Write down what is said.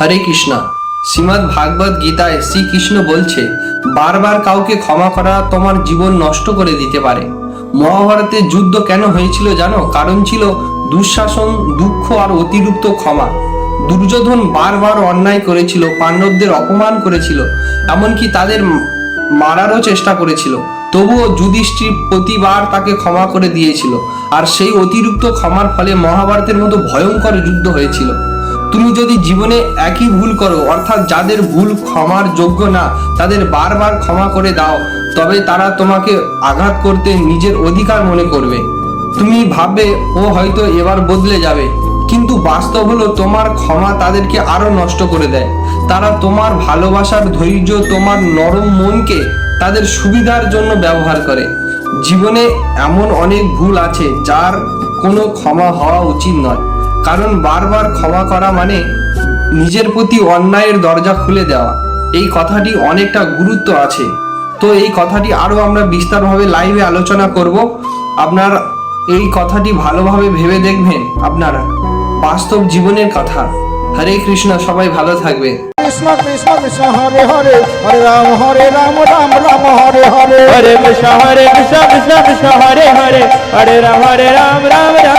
হরে কৃষ্ণ। শ্রীমদ্ ভাগবত গীতায় শ্রীকৃষ্ণ বলছে, বারবার কাউকে ক্ষমা করা তোমার জীবন নষ্ট করে দিতে পারে। মহাভারতের যুদ্ধ কেন হয়েছিল জানো? কারণ ছিল দুঃশাসন, দুঃখ আর অতিরিক্ত ক্ষমা। দুর্যোধন বারবার অন্যায় করেছিল, পাণ্ডবদের অপমান করেছিল, এমনকি তাদের মারারও চেষ্টা করেছিল। তবুও যুধিষ্ঠির প্রতিবার তাকে ক্ষমা করে দিয়েছিল। আর সেই অতিরিক্ত ক্ষমার ফলে মহাভারতের মতো ভয়ঙ্কর যুদ্ধ হয়েছিল। তুমি যদি জীবনে একই ভুল করো, অর্থাৎ যাদের ভুল ক্ষমার যোগ্য না, তাদের বারবার ক্ষমা করে দাও, তবে তারা তোমাকে আঘাত করতে নিজের অধিকার মনে করবে। তুমি ভাববে, ও হয়তো এবার বদলে যাবে। কিন্তু বাস্তব হলো, তোমার ক্ষমা তাদেরকে আরও নষ্ট করে দেয়। তারা তোমার ভালোবাসার ধৈর্য, তোমার নরম মনকে তাদের সুবিধার জন্য ব্যবহার করে। জীবনে এমন অনেক ভুল আছে, যার কোনো ক্ষমা হওয়া উচিত নয়। কারণ বারবার ক্ষমা করা মানে নিজের প্রতি অন্যায়ের দরজা খুলে দেওয়া। এই কথাটি অনেকটা গুরুত্ব আছে। তো এই কথাটি আরও আমরা বিস্তারভাবে লাইভে আলোচনা করব। আপনার এই কথাটি ভালোভাবে ভেবে দেখবেন আপনারা বাস্তব জীবনের কথা। হরে কৃষ্ণ সবাই ভালো থাকবে কৃষ্ণ কৃষ্ণ কৃষ্ণ হরে হরে হরে রাম হরে রাম রাম রাম হরে হরে। হরে কৃষ্ণ হরে কৃষ্ণ কৃষ্ণ কৃষ্ণ হরে হরে। হরে রাম হরে রাম রাম।